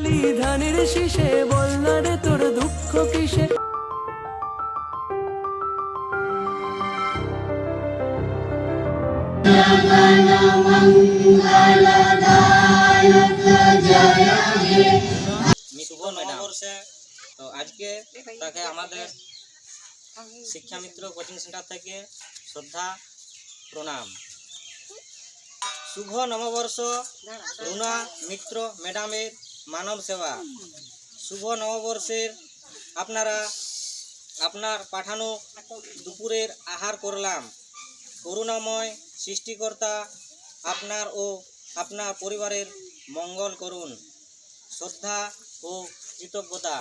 কালি ধানের শীষে, বল রে তোর দুঃখ কিসে? তো আজকে তাকে আমাদের শিক্ষা মিত্র কোচিং সেন্টার থেকে শ্রদ্ধা, প্রণাম। শুভ নববর্ষ, রুনা মিত্র ম্যাডামের মানব সেবা। শুভ নববর্ষের আপনারা আপনার পাঠানো দুপুরের আহার করলাম। করুণাময় সৃষ্টিকর্তা আপনার ও আপনার পরিবারের মঙ্গল করুন। শ্রদ্ধা ও কৃতজ্ঞতা।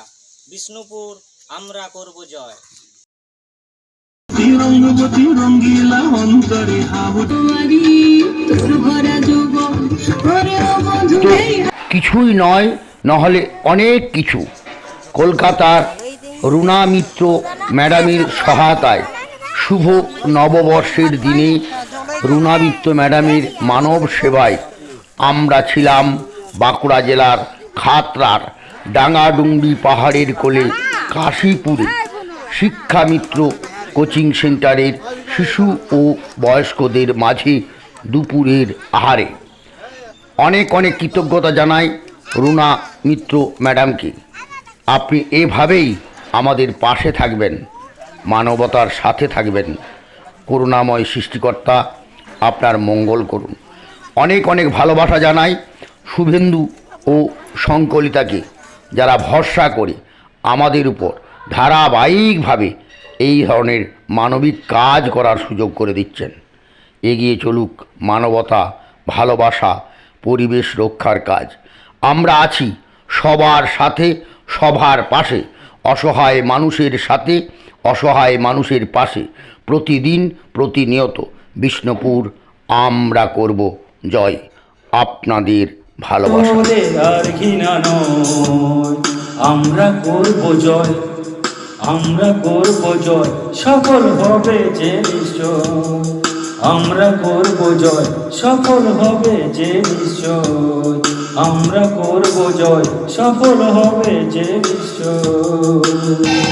বিষ্ণুপুর আমরা করব জয়। রঙ্গিলা অন্তরে কিছুই নয়, নহলে অনেক কিছু। কলকাতার রুনা মিত্র ম্যাডামের সহায়তায় শুভ নববর্ষের দিনে রুনা মিত্র ম্যাডামের মানব সেবায় আমরা ছিলাম বাঁকুড়া জেলার খাতরার ডাঙ্গাডুংরি পাহাড়ের কোলে কাশীপুরে। শিক্ষা মিত্র কোচিং সেন্টারের শিশু ও বয়স্কদের মাঝে দুপুরের আহারে। অনেক অনেক কৃতজ্ঞতা জানাই রুনা মিত্র ম্যাডামকে। আপনি এভাবেই আমাদের পাশে থাকবেন, মানবতার সাথে থাকবেন। করুণাময় সৃষ্টিকর্তা, আপনার মঙ্গল করুন। অনেক অনেক ভালোবাসা জানাই শুভেন্দু ও সংকলিতাকে যারা ভরসা করে আমাদের উপর ধারাবাহিকভাবে এই ধরনের মানবিক কাজ করার সুযোগ করে দিচ্ছেন। এগিয়ে চলুক মানবতা, ভালোবাসা পরিবেশ রক্ষার কাজ। আমরা আছি সবার সাথে সবার পাশে, অসহায় মানুষের সাথে, অসহায় মানুষের পাশে। প্রতিদিন প্রতিনিয়ত বিষ্ণুপুর আমরা করব জয়। আপনাদের ভালোবাসা। আমরা করব জয়, আমরা করব জয়। সফল হবে যে নিশ্চয়। আমরা করব জয় সফল হবে যে বিশ্ব আমরা করব জয় সফল হবে যে নিশ্চয়